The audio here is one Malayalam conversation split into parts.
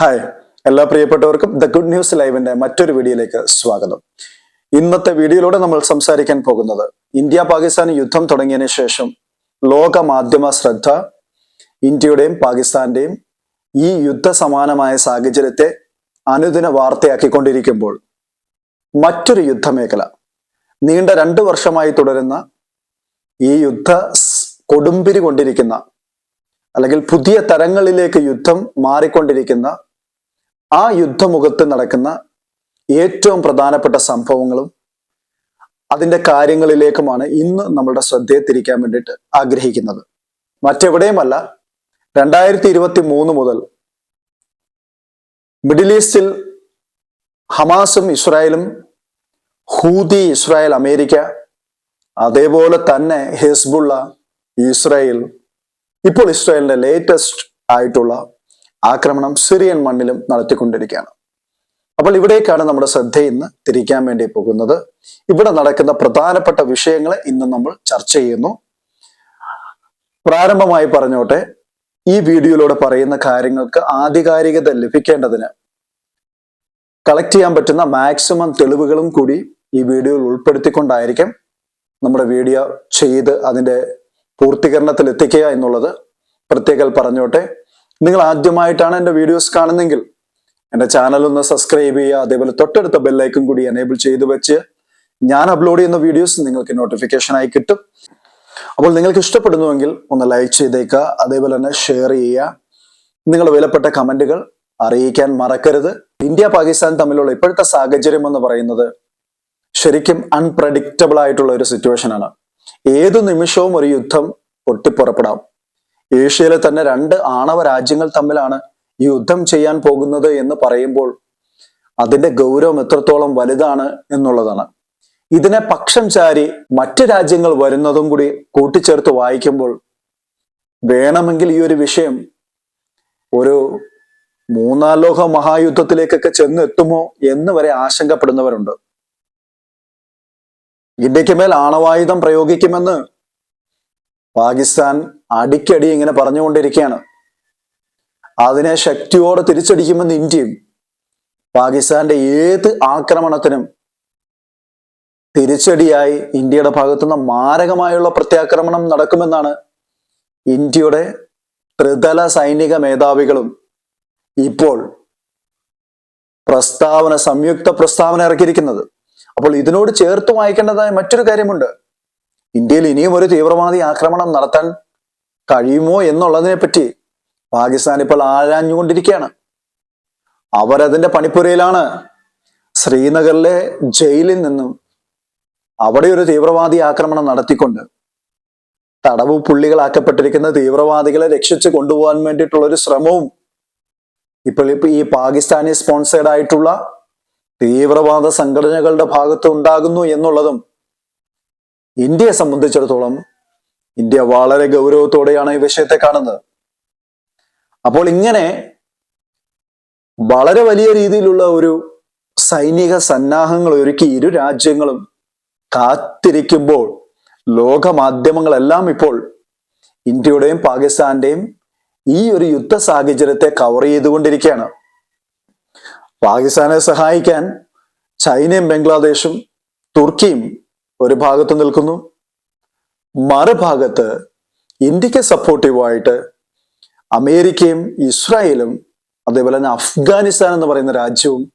ഹായ് എല്ലാ പ്രിയപ്പെട്ടവർക്കും ദ ഗുഡ് ന്യൂസ് ലൈവിന്റെ മറ്റൊരു വീഡിയോയിലേക്ക് സ്വാഗതം. ഇന്നത്തെ വീഡിയോയിലൂടെ നമ്മൾ സംസാരിക്കാൻ പോകുന്നത് ഇന്ത്യ പാകിസ്ഥാൻ യുദ്ധം തുടങ്ങിയതിന് ശേഷം ലോക മാധ്യമ ശ്രദ്ധ ഇന്ത്യയുടെയും പാകിസ്ഥാന്റെയും ഈ യുദ്ധ സമാനമായ സാഹചര്യത്തെ അനുദിന വാർത്തയാക്കിക്കൊണ്ടിരിക്കുമ്പോൾ മറ്റൊരു യുദ്ധമേഖല. നീണ്ട രണ്ടു വർഷമായി തുടരുന്ന ഈ യുദ്ധ കൊടുമ്പിരി കൊണ്ടിരിക്കുന്ന അല്ലെങ്കിൽ പുതിയ തരങ്ങളിലേക്ക് യുദ്ധം മാറിക്കൊണ്ടിരിക്കുന്ന ആ യുദ്ധമുഖത്ത് നടക്കുന്ന ഏറ്റവും പ്രധാനപ്പെട്ട സംഭവങ്ങളും അതിന്റെ കാര്യങ്ങളിലേക്കുമാണ് ഇന്ന് നമ്മളുടെ ശ്രദ്ധയെ തിരിക്കാൻ വേണ്ടിയിട്ട് ആഗ്രഹിക്കുന്നത്. മറ്റെവിടെയുമല്ല രണ്ടായിരത്തി ഇരുപത്തി മൂന്ന് മുതൽ മിഡിൽ ഈസ്റ്റിൽ ഹമാസും ഇസ്രായേലും ഹൂതി ഇസ്രായേൽ അമേരിക്ക അതേപോലെ തന്നെ ഹിസ്ബുള്ള ഇസ്രായേൽ ഇപ്പോൾ ഇസ്രായേലിന്റെ ലേറ്റസ്റ്റ് ആയിട്ടുള്ള ആക്രമണം സിറിയൻ മണ്ണിലും നടത്തിക്കൊണ്ടിരിക്കുകയാണ്. അപ്പോൾ ഇവിടേക്കാണ് നമ്മുടെ ശ്രദ്ധ ഇന്ന് തിരിക്കാൻ വേണ്ടി പോകുന്നത്. ഇവിടെ നടക്കുന്ന പ്രധാനപ്പെട്ട വിഷയങ്ങളെ ഇന്ന് നമ്മൾ ചർച്ച ചെയ്യുന്നു. പ്രാരംഭമായി പറഞ്ഞോട്ടെ ഈ വീഡിയോയിലൂടെ പറയുന്ന കാര്യങ്ങൾക്ക് ആധികാരികത ലഭിക്കേണ്ടതിന് കളക്ട് ചെയ്യാൻ പറ്റുന്ന മാക്സിമം തെളിവുകളും കൂടി ഈ വീഡിയോയിൽ ഉൾപ്പെടുത്തിക്കൊണ്ടായിരിക്കും നമ്മുടെ വീഡിയോ ചെയ്ത് അതിന്റെ പൂർത്തീകരണത്തിൽ എത്തിക്കുക എന്നുള്ളത്. പ്രത്യേകം പറഞ്ഞോട്ടെ നിങ്ങൾ ആദ്യമായിട്ടാണ് എന്റെ വീഡിയോസ് കാണുന്നെങ്കിൽ എന്റെ ചാനൽ ഒന്ന് സബ്സ്ക്രൈബ് ചെയ്യുക അതേപോലെ തൊട്ടടുത്ത ബെല്ലൈക്കും കൂടി എനേബിൾ ചെയ്ത് വെച്ച് ഞാൻ അപ്ലോഡ് ചെയ്യുന്ന വീഡിയോസ് നിങ്ങൾക്ക് നോട്ടിഫിക്കേഷനായി കിട്ടും. അപ്പോൾ നിങ്ങൾക്ക് ഇഷ്ടപ്പെടുന്നുവെങ്കിൽ ഒന്ന് ലൈക്ക് ചെയ്തേക്കുക അതേപോലെ തന്നെ ഷെയർ ചെയ്യുക. നിങ്ങൾ വിലപ്പെട്ട കമന്റുകൾ അറിയിക്കാൻ മറക്കരുത്. ഇന്ത്യ പാകിസ്ഥാൻ തമ്മിലുള്ള ഇപ്പോഴത്തെ സാഹചര്യം എന്ന് പറയുന്നത് ശരിക്കും അൺപ്രഡിക്റ്റബിൾ ആയിട്ടുള്ള ഒരു സിറ്റുവേഷൻ ആണ്. ഏതു നിമിഷവും ഒരു യുദ്ധം പൊട്ടിപ്പുറപ്പെടാം. ഏഷ്യയിലെ തന്നെ രണ്ട് ആണവ രാജ്യങ്ങൾ തമ്മിലാണ് യുദ്ധം ചെയ്യാൻ പോകുന്നത് എന്ന് പറയുമ്പോൾ അതിന്റെ ഗൗരവം എത്രത്തോളം വലുതാണ് എന്നുള്ളതാണ്. ഇതിനെ പക്ഷം ചാരി മറ്റ് രാജ്യങ്ങൾ വരുന്നതും കൂടി കൂട്ടിച്ചേർത്ത് വായിക്കുമ്പോൾ വേണമെങ്കിൽ ഈ ഒരു വിഷയം ഒരു മൂന്നാം ലോക മഹായുദ്ധത്തിലേക്കൊക്കെ ചെന്ന് എത്തുമോ എന്ന് വരെ ആശങ്കപ്പെടുന്നവരുണ്ട്. ഇന്ത്യയ്ക്ക് മേൽ ആണവായുധം പ്രയോഗിക്കുമെന്ന് പാകിസ്ഥാൻ അടിക്കടി ഇങ്ങനെ പറഞ്ഞുകൊണ്ടിരിക്കുകയാണ്. അതിനെ ശക്തിയോടെ തിരിച്ചടിക്കുമെന്ന് ഇന്ത്യയും പാകിസ്ഥാന്റെ ഏത് ആക്രമണത്തിനും തിരിച്ചടിയായി ഇന്ത്യയുടെ ഭാഗത്തുനിന്ന് മാരകമായുള്ള പ്രത്യാക്രമണം നടക്കുമെന്നാണ് ഇന്ത്യയുടെ ത്രിതല സൈനിക മേധാവികളും ഇപ്പോൾ പ്രസ്താവന സംയുക്ത പ്രസ്താവന ഇറക്കിയിരിക്കുന്നത്. അപ്പോൾ ഇതിനോട് ചേർത്ത് വായിക്കേണ്ടതായ മറ്റൊരു കാര്യമുണ്ട്. ഇന്ത്യയിൽ ഇനിയും ഒരു തീവ്രവാദി ആക്രമണം നടത്താൻ കഴിയുമോ എന്നുള്ളതിനെ പറ്റി പാകിസ്ഥാൻ ഇപ്പോൾ ആരാഞ്ഞുകൊണ്ടിരിക്കുകയാണ്. അവരതിന്റെ പണിപ്പുരയിലാണ് ശ്രീനഗറിലെ ജയിലിൽ നിന്നും അവിടെ ഒരു തീവ്രവാദി ആക്രമണം നടത്തിക്കൊണ്ട് തടവ് പുള്ളികളാക്കപ്പെട്ടിരിക്കുന്ന തീവ്രവാദികളെ രക്ഷിച്ചു കൊണ്ടുപോകാൻ വേണ്ടിയിട്ടുള്ള ഒരു ശ്രമവും ഇപ്പോൾ ഇപ്പൊ ഈ പാകിസ്ഥാനി സ്പോൺസേഡ് ആയിട്ടുള്ള തീവ്രവാദ സംഘടനകളുടെ ഭാഗത്ത് ഉണ്ടാകുന്നു എന്നുള്ളതും ഇന്ത്യയെ സംബന്ധിച്ചിടത്തോളം ഇന്ത്യ വളരെ ഗൗരവത്തോടെയാണ് ഈ വിഷയത്തെ കാണുന്നത്. അപ്പോൾ ഇങ്ങനെ വളരെ വലിയ രീതിയിലുള്ള ഒരു സൈനിക സന്നാഹങ്ങൾ ഒരുക്കി ഇരു രാജ്യങ്ങളും കാത്തിരിക്കുമ്പോൾ ലോകമാധ്യമങ്ങളെല്ലാം ഇപ്പോൾ ഇന്ത്യയുടെയും പാകിസ്ഥാന്റെയും ഈ ഒരു യുദ്ധ സാഹചര്യത്തെ കവർ ചെയ്തുകൊണ്ടിരിക്കുകയാണ്. പാകിസ്ഥാനെ സഹായിക്കാൻ ചൈനയും ബംഗ്ലാദേശും തുർക്കിയും ഒരു ഭാഗത്ത് നിൽക്കുന്നു. മറുഭാഗത്ത് ഇന്ത്യയ്ക്ക് സപ്പോർട്ടീവായിട്ട് അമേരിക്കയും ഇസ്രായേലും അതേപോലെ തന്നെ അഫ്ഗാനിസ്ഥാൻ എന്ന് പറയുന്ന രാജ്യവും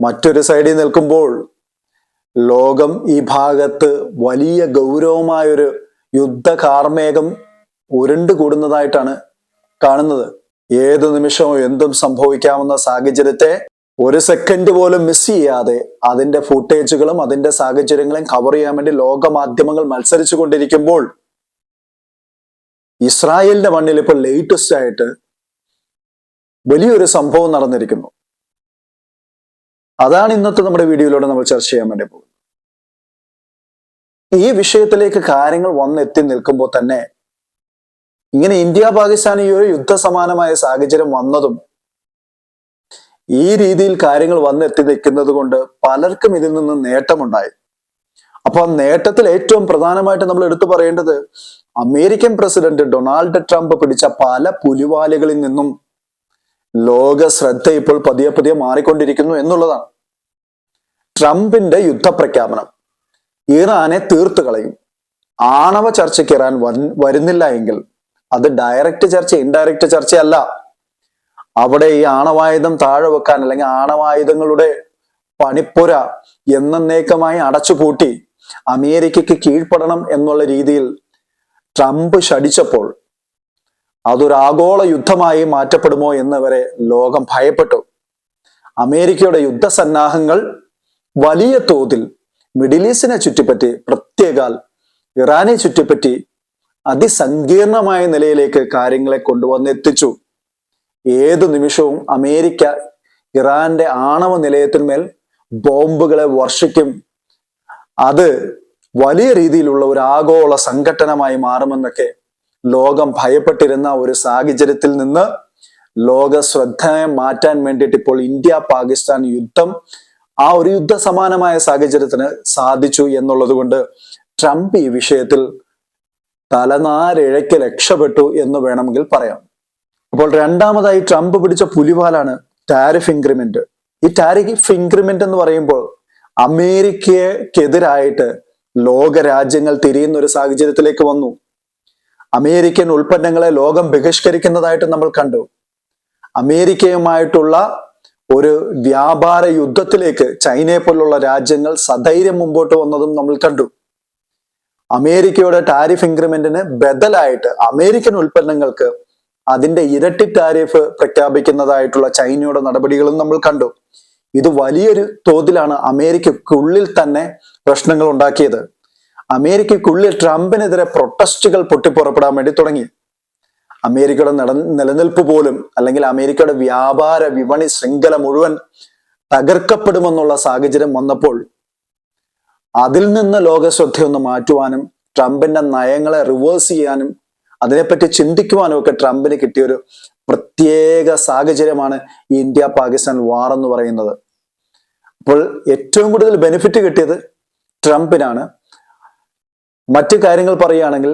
മറ്റൊരു സൈഡിൽ നിൽക്കുമ്പോൾ ലോകം ഈ ഭാഗത്ത് വലിയ ഗൗരവമായൊരു യുദ്ധ കാർമേഘം ഉരുണ്ടു കൂടുന്നതായിട്ടാണ് കാണുന്നത്. ഏത് നിമിഷവും എന്തും സംഭവിക്കാവുന്ന സാഹചര്യത്തെ ഒരു സെക്കൻഡ് പോലും മിസ് ചെയ്യാതെ അതിന്റെ ഫുട്ടേജുകളും അതിന്റെ സാഹചര്യങ്ങളും കവർ ചെയ്യാൻ വേണ്ടി ലോക മാധ്യമങ്ങൾ മത്സരിച്ചു കൊണ്ടിരിക്കുമ്പോൾ ഇസ്രായേലിന്റെ മണ്ണിൽ ഇപ്പോൾ ലേറ്റസ്റ്റ് ആയിട്ട് വലിയൊരു സംഭവം നടന്നിരിക്കുന്നു. അതാണ് ഇന്നത്തെ നമ്മുടെ വീഡിയോയിലൂടെ നമ്മൾ ചർച്ച ചെയ്യാൻ വേണ്ടി പോകുന്നത്. ഈ വിഷയത്തിലേക്ക് കാര്യങ്ങൾ വന്നെത്തി നിൽക്കുമ്പോൾ തന്നെ ഇങ്ങനെ ഇന്ത്യ പാകിസ്ഥാൻ ഈ ഒരു യുദ്ധസമാനമായ സാഹചര്യം വന്നതും ഈ രീതിയിൽ കാര്യങ്ങൾ വന്നെത്തി നിൽക്കുന്നത് കൊണ്ട് പലർക്കും ഇതിൽ നിന്ന് നേട്ടമുണ്ടായി. അപ്പൊ ആ നേട്ടത്തിൽ ഏറ്റവും പ്രധാനമായിട്ട് നമ്മൾ എടുത്തു പറയേണ്ടത് അമേരിക്കൻ പ്രസിഡന്റ് ഡൊണാൾഡ് ട്രംപ് പിടിച്ച പല പുലിവാലുകളിൽ നിന്നും ലോക ശ്രദ്ധ ഇപ്പോൾ പതിയെ പതിയെ മാറിക്കൊണ്ടിരിക്കുന്നു എന്നുള്ളതാണ്. ട്രംപിന്റെ യുദ്ധപ്രഖ്യാപനം ഇറാനെ തീർത്തു കളയും. ആണവ ചർച്ചയ്ക്ക് ഇറാൻ വരുന്നില്ല എങ്കിൽ അത് ഡയറക്റ്റ് ചർച്ച ഇൻഡയറക്റ്റ് ചർച്ചയല്ല. അവിടെ ഈ ആണവായുധം താഴെ വെക്കാൻ അല്ലെങ്കിൽ ആണവായുധങ്ങളുടെ പണിപ്പുര എന്നേക്കമായി അടച്ചുപൂട്ടി അമേരിക്കയ്ക്ക് കീഴ്പ്പെടണം എന്നുള്ള രീതിയിൽ ട്രംപ് ഷടിച്ചപ്പോൾ അതൊരു ആഗോള യുദ്ധമായി മാറ്റപ്പെടുമോ എന്ന് വരെ ലോകം ഭയപ്പെട്ടു. അമേരിക്കയുടെ യുദ്ധസന്നാഹങ്ങൾ വലിയ തോതിൽ മിഡിൽ ഈസ്റ്റിനെ ചുറ്റിപ്പറ്റി പ്രത്യേകാൽ ഇറാനെ ചുറ്റിപ്പറ്റി അതിസങ്കീർണമായ നിലയിലേക്ക് കാര്യങ്ങളെ കൊണ്ടുവന്നെത്തിച്ചു. ഏതു നിമിഷവും അമേരിക്ക ഇറാന്റെ ആണവ നിലയത്തിന്മേൽ ബോംബുകളെ വർഷിക്കും. അത് വലിയ രീതിയിലുള്ള ഒരു ആഗോള സംഘട്ടനമായി മാറുമെന്നൊക്കെ ലോകം ഭയപ്പെട്ടിരുന്ന ഒരു സാഹചര്യത്തിൽ നിന്ന് ലോക ശ്രദ്ധയെ മാറ്റാൻ വേണ്ടിയിട്ട് ഇപ്പോൾ ഇന്ത്യ പാകിസ്ഥാൻ യുദ്ധം ആ ഒരു യുദ്ധ സമാനമായ സാഹചര്യത്തിന് സാധിച്ചു എന്നുള്ളത് കൊണ്ട് ട്രംപ് ഈ വിഷയത്തിൽ തലനാരിഴയ്ക്ക് രക്ഷപ്പെട്ടു എന്ന് വേണമെങ്കിൽ പറയാം. അപ്പോൾ രണ്ടാമതായി ട്രംപ് പിടിച്ച പുലിവാലാണ് ടാരിഫ് ഇൻക്രിമെന്റ് ഈ ടാരിഫ് ഇൻക്രിമെന്റ് എന്ന് പറയുമ്പോൾ അമേരിക്കക്കെതിരായിട്ട് ലോക രാജ്യങ്ങൾ തിരിയുന്ന ഒരു സാഹചര്യത്തിലേക്ക് വന്നു. അമേരിക്കൻ ഉൽപ്പന്നങ്ങളെ ലോകം ബഹിഷ്കരിക്കുന്നതായിട്ട് നമ്മൾ കണ്ടു. അമേരിക്കയുമായിട്ടുള്ള ഒരു വ്യാപാര യുദ്ധത്തിലേക്ക് ചൈനയെ പോലുള്ള രാജ്യങ്ങൾ സധൈര്യം മുമ്പോട്ട് വന്നതും നമ്മൾ കണ്ടു. അമേരിക്കയുടെ ടാരിഫ് ഇൻക്രിമെന്റിന് ബദലായിട്ട് അമേരിക്കൻ ഉൽപ്പന്നങ്ങൾക്ക് അതിന്റെ ഇരട്ടി ടാരിഫ് പ്രഖ്യാപിക്കുന്നതായിട്ടുള്ള ചൈനയുടെ നടപടികളും നമ്മൾ കണ്ടു. ഇത് വലിയൊരു തോതിലാണ് അമേരിക്കക്കുള്ളിൽ തന്നെ പ്രശ്നങ്ങൾ ഉണ്ടാക്കിയത്. അമേരിക്കക്കുള്ളിൽ ട്രംപിനെതിരെ പ്രൊട്ടസ്റ്റുകൾ പൊട്ടിപ്പുറപ്പെടാൻ വേണ്ടി തുടങ്ങി. അമേരിക്കയുടെ നട നിലനിൽപ്പ് പോലും അല്ലെങ്കിൽ അമേരിക്കയുടെ വ്യാപാര വിപണി ശൃംഖല മുഴുവൻ തകർക്കപ്പെടുമെന്നുള്ള സാഹചര്യം വന്നപ്പോൾ അതിൽ നിന്ന് ലോക ശ്രദ്ധയൊന്ന് മാറ്റുവാനും ട്രംപിന്റെ നയങ്ങളെ റിവേഴ്സ് ചെയ്യാനും അതിനെപ്പറ്റി ചിന്തിക്കുവാനും ഒക്കെ ട്രംപിന് കിട്ടിയൊരു പ്രത്യേക സാഹചര്യമാണ് ഇന്ത്യ പാകിസ്ഥാൻ വാർ എന്ന് പറയുന്നത്. അപ്പോൾ ഏറ്റവും കൂടുതൽ ബെനിഫിറ്റ് കിട്ടിയത് ട്രംപിനാണ്. മറ്റു കാര്യങ്ങൾ പറയുകയാണെങ്കിൽ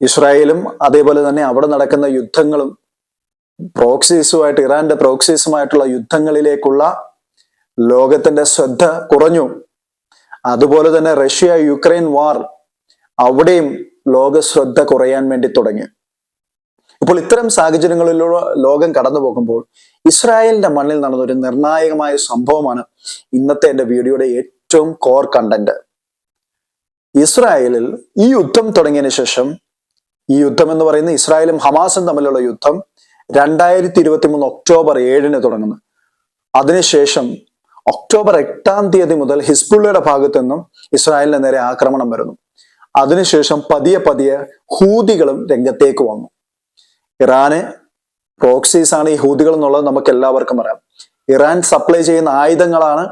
ഇസ്രായേലും അതേപോലെ തന്നെ അവിടെ നടക്കുന്ന യുദ്ധങ്ങളും പ്രോക്സീസുമായിട്ട് ഇറാന്റെ പ്രോക്സീസുമായിട്ടുള്ള യുദ്ധങ്ങളിലേക്കുള്ള ലോകത്തിന്റെ ശ്രദ്ധ കുറഞ്ഞു. അതുപോലെ തന്നെ റഷ്യ യുക്രൈൻ വാർ അവിടെയും ലോക ശ്രദ്ധ കുറയാൻ വേണ്ടി തുടങ്ങി. ഇപ്പോൾ ഇത്തരം സാഹചര്യങ്ങളിലൂടെ ലോകം കടന്നു പോകുമ്പോൾ ഇസ്രായേലിന്റെ മണ്ണിൽ നടന്ന ഒരു നിർണായകമായ സംഭവമാണ് ഇന്നത്തെ എന്റെ വീഡിയോയുടെ ഏറ്റവും കോർ കണ്ടന്റ് ഇസ്രായേലിൽ ഈ യുദ്ധം തുടങ്ങിയതിനു ശേഷം ഈ യുദ്ധം എന്ന് പറയുന്ന ഇസ്രായേലും ഹമാസും തമ്മിലുള്ള യുദ്ധം രണ്ടായിരത്തി ഇരുപത്തി മൂന്ന് ഒക്ടോബർ ഏഴിന് തുടങ്ങുന്നു. അതിനുശേഷം ഒക്ടോബർ എട്ടാം തീയതി മുതൽ ഹിസ്ബുള്ളയുടെ ഭാഗത്തു നിന്നും ഇസ്രായേലിന് നേരെ ആക്രമണം വരുന്നു. അതിനുശേഷം പതിയെ പതിയെ ഹൂതികളും രംഗത്തേക്ക് വന്നു. ഇറാന് പ്രോക്സീസ് ആണ് ഈ ഹൂതികൾ എന്നുള്ളത് നമുക്ക് എല്ലാവർക്കും അറിയാം. ഇറാൻ സപ്ലൈ ചെയ്യുന്ന ആയുധങ്ങളാണ്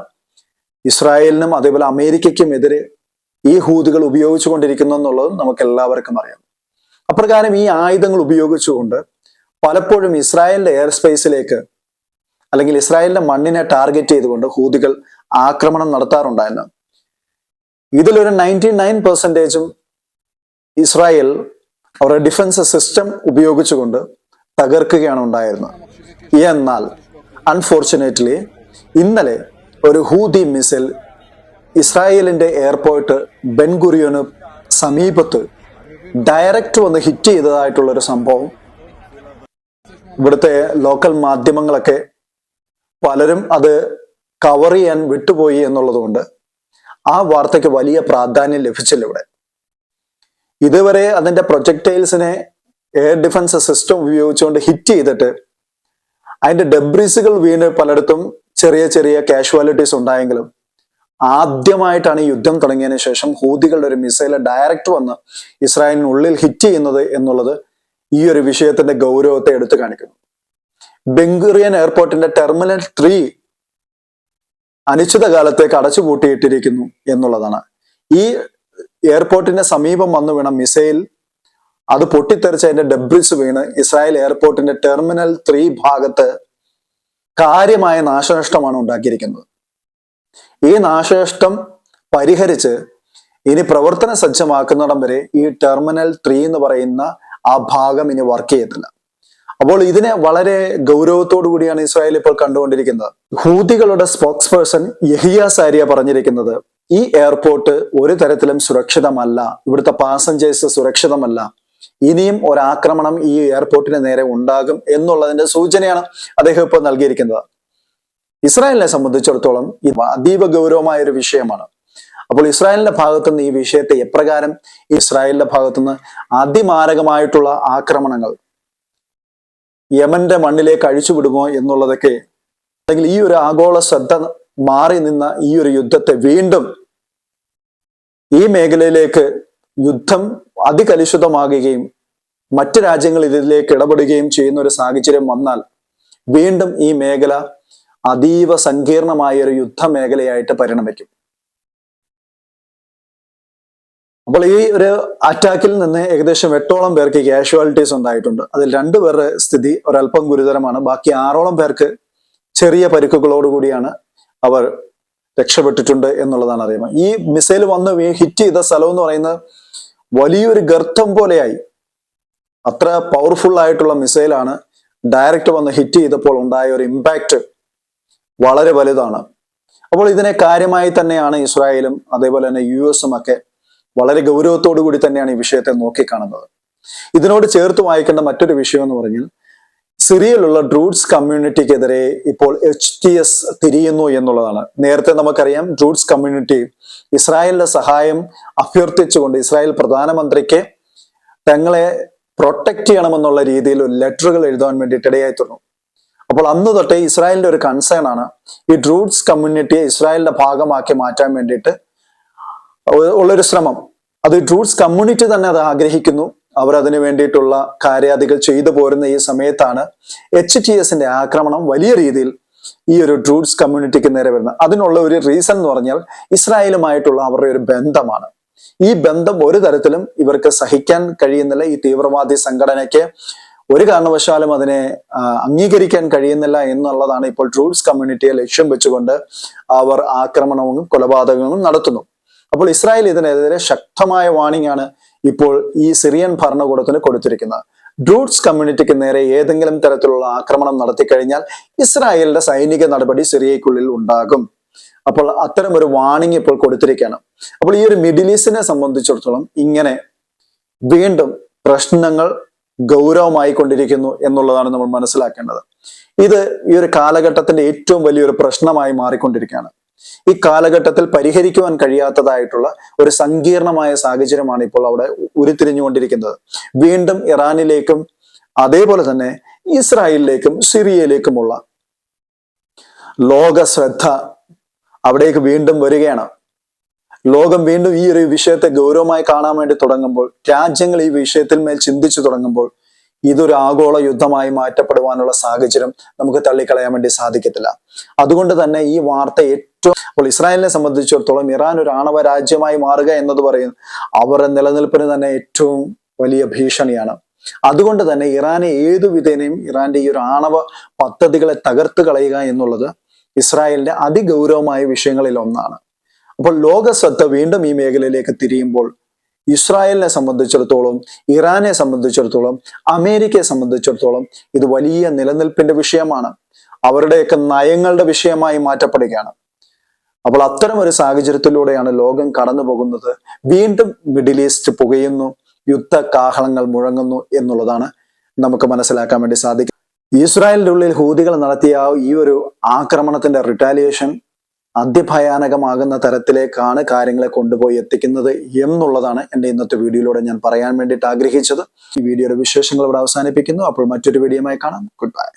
ഇസ്രായേലിനും അതേപോലെ അമേരിക്കയ്ക്കും എതിരെ ഈ ഹൂതികൾ ഉപയോഗിച്ചുകൊണ്ടിരിക്കുന്നു എന്നുള്ളത് നമുക്ക് എല്ലാവർക്കും അറിയാം. അപ്രകാരം ഈ ആയുധങ്ങൾ ഉപയോഗിച്ചുകൊണ്ട് പലപ്പോഴും ഇസ്രായേലിന്റെ എയർ സ്പേസിലേക്ക് അല്ലെങ്കിൽ ഇസ്രായേലിന്റെ മണ്ണിനെ ടാർഗറ്റ് ചെയ്തുകൊണ്ട് ഹൂതികൾ ആക്രമണം നടത്താറുണ്ടായിരുന്നു. ഇതിലൊരു നയന്റി നയൻ പെർസെന്റേജും ഇസ്രായേൽ അവരുടെ ഡിഫൻസ് സിസ്റ്റം ഉപയോഗിച്ചുകൊണ്ട് തകർക്കുകയാണ് ഉണ്ടായിരുന്നത്. എന്നാൽ അൺഫോർച്ചുനേറ്റ്ലി ഇന്നലെ ഒരു ഹൂതി മിസൈൽ ഇസ്രായേലിന്റെ എയർപോർട്ട് ബെൻഗുറിയോന് സമീപത്ത് ഡയറക്റ്റ് വന്ന് ഹിറ്റ് ചെയ്തതായിട്ടുള്ളൊരു സംഭവം ഇവിടുത്തെ ലോക്കൽ മാധ്യമങ്ങളൊക്കെ പലരും അത് കവർ ചെയ്യാൻ വിട്ടുപോയി എന്നുള്ളതുകൊണ്ട് ആ വാർത്തയ്ക്ക് വലിയ പ്രാധാന്യം ലഭിച്ചില്ല ഇവിടെ. ഇതുവരെ അതിന്റെ പ്രൊജക്ടൈൽസിനെ എയർ ഡിഫൻസ് സിസ്റ്റം ഉപയോഗിച്ചുകൊണ്ട് ഹിറ്റ് ചെയ്തിട്ട് അതിന്റെ ഡെബ്രീസുകൾ വീണ് പലയിടത്തും ചെറിയ ചെറിയ കാഷ്വാലിറ്റീസ് ഉണ്ടായെങ്കിലും ആദ്യമായിട്ടാണ് ഈ യുദ്ധം തുടങ്ങിയതിനു ശേഷം ഹൂതികളുടെ ഒരു മിസൈൽ ഡയറക്റ്റ് വന്ന് ഇസ്രായേലിനുള്ളിൽ ഹിറ്റ് ചെയ്യുന്നത് എന്നുള്ളത് ഈ ഒരു വിഷയത്തിന്റെ ഗൗരവത്തെ എടുത്തു കാണിക്കുന്നു. ബെങ്കുറിയൻ എയർപോർട്ടിന്റെ ടെർമിനൽ ത്രീ അനിശ്ചിതകാലത്തേക്ക് അടച്ചുപൂട്ടിയിട്ടിരിക്കുന്നു എന്നുള്ളതാണ്. ഈ എയർപോർട്ടിന്റെ സമീപം വന്നു വീണ മിസൈൽ അത് പൊട്ടിത്തെറിച്ച് അതിന്റെ ഡെബ്രിസ് വീണ് ഇസ്രായേൽ എയർപോർട്ടിന്റെ ടെർമിനൽ ത്രീ ഭാഗത്ത് കാര്യമായ നാശനഷ്ടമാണ് ഉണ്ടാക്കിയിരിക്കുന്നത്. ഈ നാശനഷ്ടം പരിഹരിച്ച് ഇനി പ്രവർത്തന സജ്ജമാക്കുന്നിടം വരെ ഈ ടെർമിനൽ ത്രീ എന്ന് പറയുന്ന ആ ഭാഗം ഇനി വർക്ക് ചെയ്യത്തില്ല. അപ്പോൾ ഇതിനെ വളരെ ഗൗരവത്തോടു കൂടിയാണ് ഇസ്രായേൽ ഇപ്പോൾ കണ്ടുകൊണ്ടിരിക്കുന്നത്. ഹൂതികളുടെ സ്പോക്സ് പേഴ്സൺ യഹിയ സാരിയ പറഞ്ഞിരിക്കുന്നത് ഈ എയർപോർട്ട് ഒരു തരത്തിലും സുരക്ഷിതമല്ല ഇവിടുത്തെ പാസഞ്ചേഴ്സ് സുരക്ഷിതമല്ല ഇനിയും ഒരാക്രമണം ഈ എയർപോർട്ടിന് നേരെ ഉണ്ടാകും എന്നുള്ളതിന്റെ സൂചനയാണ് അദ്ദേഹം ഇപ്പോൾ നൽകിയിരിക്കുന്നത്. ഇസ്രായേലിനെ സംബന്ധിച്ചിടത്തോളം ഇത് അതീവ ഗൗരവമായ ഒരു വിഷയമാണ്. അപ്പോൾ ഇസ്രായേലിന്റെ ഭാഗത്തുനിന്ന് ഈ വിഷയത്തെ എപ്രകാരം ഇസ്രായേലിന്റെ ഭാഗത്തുനിന്ന് അതിമാരകമായിട്ടുള്ള ആക്രമണങ്ങൾ യമന്റെ മണ്ണിലേക്ക് അഴിച്ചുവിടുമോ എന്നുള്ളതൊക്കെ അല്ലെങ്കിൽ ഈ ഒരു ആഗോള ശ്രദ്ധ മാറി നിന്ന ഈ ഒരു യുദ്ധത്തെ വീണ്ടും ഈ മേഖലയിലേക്ക് യുദ്ധം അതികലുഷിതമാകുകയും മറ്റ് രാജ്യങ്ങൾ ഇതിലേക്ക് ഇടപെടുകയും ചെയ്യുന്ന ഒരു സാഹചര്യം വന്നാൽ വീണ്ടും ഈ മേഖല അതീവ സങ്കീർണമായ ഒരു യുദ്ധ മേഖലയായിട്ട് പരിണമിക്കും. അപ്പോൾ ഈ ഒരു അറ്റാക്കിൽ നിന്ന് ഏകദേശം എട്ടോളം പേർക്ക് കാഷ്വാലിറ്റീസ് ഉണ്ടായിട്ടുണ്ട്. അതിൽ രണ്ടുപേരുടെ സ്ഥിതി ഒരല്പം ഗുരുതരമാണ്. ബാക്കി ആറോളം പേർക്ക് ചെറിയ പരിക്കുകളോടുകൂടിയാണ് അവർ രക്ഷപ്പെട്ടിട്ടുണ്ട് എന്നുള്ളതാണ് അറിയുന്നത്. ഈ മിസൈൽ വന്ന് ഹിറ്റ് ചെയ്ത സ്ഥലം എന്ന് പറയുന്നത് വലിയൊരു ഗർത്തം പോലെയായി. അത്ര പവർഫുൾ ആയിട്ടുള്ള മിസൈലാണ് ഡയറക്റ്റ് വന്ന് ഹിറ്റ് ചെയ്തപ്പോൾ ഉണ്ടായ ഒരു ഇമ്പാക്റ്റ് വളരെ വലുതാണ്. അപ്പോൾ ഇതിനെ കാര്യമായി തന്നെയാണ് ഇസ്രായേലും അതേപോലെ തന്നെ യു എസും ഒക്കെ വളരെ ഗൗരവത്തോടു കൂടി തന്നെയാണ് ഈ വിഷയത്തെ നോക്കിക്കാണുന്നത്. ഇതിനോട് ചേർത്ത് വായിക്കേണ്ട മറ്റൊരു വിഷയം എന്ന് പറഞ്ഞാൽ സിറിയയിലുള്ള ഡ്രൂഡ്സ് കമ്മ്യൂണിറ്റിക്കെതിരെ ഇപ്പോൾ എച്ച് ടി എസ് തിരിയുന്നു എന്നുള്ളതാണ്. നേരത്തെ നമുക്കറിയാം ഡ്രൂഡ്സ് കമ്മ്യൂണിറ്റി ഇസ്രായേലിന്റെ സഹായം അഭ്യർത്ഥിച്ചുകൊണ്ട് ഇസ്രായേൽ പ്രധാനമന്ത്രിക്ക് തങ്ങളെ പ്രൊട്ടക്ട് ചെയ്യണമെന്നുള്ള രീതിയിൽ ലെറ്ററുകൾ എഴുതാൻ വേണ്ടിയിട്ട് ഇടയായി തീർന്നു അപ്പോൾ അന്ന് തൊട്ടേ ഇസ്രായേലിന്റെ ഒരു കൺസേൺ ആണ് ഈ ഡ്രൂഡ്സ് കമ്മ്യൂണിറ്റിയെ ഇസ്രായേലിന്റെ ഭാഗമാക്കി മാറ്റാൻ വേണ്ടിയിട്ട് ഉള്ളൊരു ശ്രമം. അത് ട്രൂട്സ് കമ്മ്യൂണിറ്റി തന്നെ അത് ആഗ്രഹിക്കുന്നു. അവർ അതിനു വേണ്ടിയിട്ടുള്ള കാര്യാദികൾ ചെയ്തു പോരുന്ന ഈ സമയത്താണ് എച്ച് ടി എസിന്റെ ആക്രമണം വലിയ രീതിയിൽ ഈ ഒരു ട്രൂട്സ് കമ്മ്യൂണിറ്റിക്ക് നേരെ വരുന്നത്. അതിനുള്ള ഒരു റീസൺ എന്ന് പറഞ്ഞാൽ ഇസ്രായേലുമായിട്ടുള്ള അവരുടെ ഒരു ബന്ധമാണ്. ഈ ബന്ധം ഒരു തരത്തിലും ഇവർക്ക് സഹിക്കാൻ കഴിയുന്നില്ല. ഈ തീവ്രവാദി സംഘടനയ്ക്ക് ഒരു കാരണവശാലും അതിനെ അംഗീകരിക്കാൻ കഴിയുന്നില്ല എന്നുള്ളതാണ് ഇപ്പോൾ ട്രൂട്സ് കമ്മ്യൂണിറ്റിയെ ലക്ഷ്യം വെച്ചുകൊണ്ട് അവർ ആക്രമണവും കൊലപാതകങ്ങളും നടത്തുന്നു. അപ്പോൾ ഇസ്രായേൽ ഇതിനെതിരെ ശക്തമായ വാണിംഗ് ആണ് ഇപ്പോൾ ഈ സിറിയൻ ഭരണകൂടത്തിന് കൊടുത്തിരിക്കുന്നത്. ഡ്രൂട്ട്സ് കമ്മ്യൂണിറ്റിക്ക് നേരെ ഏതെങ്കിലും തരത്തിലുള്ള ആക്രമണം നടത്തി കഴിഞ്ഞാൽ ഇസ്രായേലിന്റെ സൈനിക നടപടി സിറിയയ്ക്കുള്ളിൽ ഉണ്ടാകും. അപ്പോൾ അത്തരം ഒരു വാണിംഗ് ഇപ്പോൾ കൊടുത്തിരിക്കുകയാണ്. അപ്പോൾ ഈ ഒരു മിഡിൽ ഈസ്റ്റിനെ സംബന്ധിച്ചിടത്തോളം ഇങ്ങനെ വീണ്ടും പ്രശ്നങ്ങൾ ഗൗരവമായി കൊണ്ടിരിക്കുന്നു എന്നുള്ളതാണ് നമ്മൾ മനസ്സിലാക്കേണ്ടത്. ഇത് ഈ ഒരു കാലഘട്ടത്തിന്റെ ഏറ്റവും വലിയൊരു പ്രശ്നമായി മാറിക്കൊണ്ടിരിക്കുകയാണ്. ഈ കാലഘട്ടത്തിൽ പരിഹരിക്കുവാൻ കഴിയാത്തതായിട്ടുള്ള ഒരു സങ്കീർണമായ സാഹചര്യമാണ് ഇപ്പോൾ അവിടെ ഉരുത്തിരിഞ്ഞുകൊണ്ടിരിക്കുന്നത്. വീണ്ടും ഇറാനിലേക്കും അതേപോലെ തന്നെ ഇസ്രായേലിലേക്കും സിറിയയിലേക്കുമുള്ള ലോക ശ്രദ്ധ അവിടേക്ക് വീണ്ടും വരികയാണ്. ലോകം വീണ്ടും ഈ ഒരു വിഷയത്തെ ഗൗരവമായി കാണാൻ വേണ്ടി തുടങ്ങുമ്പോൾ രാജ്യങ്ങൾ ഈ വിഷയത്തിൽ മേൽ ചിന്തിച്ചു തുടങ്ങുമ്പോൾ ഇതൊരു ആഗോള യുദ്ധമായി മാറ്റപ്പെടുവാനുള്ള സാഹചര്യം നമുക്ക് തള്ളിക്കളയാൻ വേണ്ടി സാധിക്കത്തില്ല. അതുകൊണ്ട് തന്നെ ഈ വാർത്ത ഏറ്റവും അപ്പോൾ ഇസ്രായേലിനെ സംബന്ധിച്ചിടത്തോളം ഇറാൻ ഒരു ആണവ രാജ്യമായി മാറുക എന്നത് പറയുന്നത് അവരുടെ നിലനിൽപ്പിന് തന്നെ ഏറ്റവും വലിയ ഭീഷണിയാണ്. അതുകൊണ്ട് തന്നെ ഇറാനെ ഏതു വിധേനയും ഇറാന്റെ ഈ ഒരു ആണവ പദ്ധതികളെ തകർത്ത് കളയുക എന്നുള്ളത് ഇസ്രായേലിന്റെ അതിഗൗരവമായ വിഷയങ്ങളിൽ ഒന്നാണ്. അപ്പോൾ ലോക ശ്രദ്ധ വീണ്ടും ഈ മേഖലയിലേക്ക് തിരിയുമ്പോൾ ഇസ്രായേലിനെ സംബന്ധിച്ചിടത്തോളം ഇറാനെ സംബന്ധിച്ചിടത്തോളം അമേരിക്കയെ സംബന്ധിച്ചിടത്തോളം ഇത് വലിയ നിലനിൽപ്പിന്റെ വിഷയമാണ്. അവരുടെയൊക്കെ നയങ്ങളുടെ വിഷയമായി മാറ്റപ്പെടുകയാണ്. അപ്പോൾ അത്തരം ഒരു സാഹചര്യത്തിലൂടെയാണ് ലോകം കടന്നു പോകുന്നത്. വീണ്ടും മിഡിൽ ഈസ്റ്റ് പുകയുന്നു യുദ്ധ കാഹളങ്ങൾ മുഴങ്ങുന്നു എന്നുള്ളതാണ് നമുക്ക് മനസ്സിലാക്കാൻ വേണ്ടി സാധിക്കും ഇസ്രായേലിന്റെ ഉള്ളിൽ ഹൂതികൾ നടത്തിയ ഈ ഒരു ആക്രമണത്തിന്റെ റിട്ടാലിയേഷൻ അതിഭയാനകമാകുന്ന തരത്തിലേക്കാണ് കാര്യങ്ങളെ കൊണ്ടുപോയി എത്തിക്കുന്നത് എന്നുള്ളതാണ് എന്റെ ഇന്നത്തെ വീഡിയോയിലൂടെ ഞാൻ പറയാൻ വേണ്ടിയിട്ട് ആഗ്രഹിച്ചത്. ഈ വീഡിയോയുടെ വിശേഷങ്ങൾ ഇവിടെ അവസാനിപ്പിക്കുന്നു. അപ്പോൾ മറ്റൊരു വീഡിയോയുമായി കാണാം. Good bye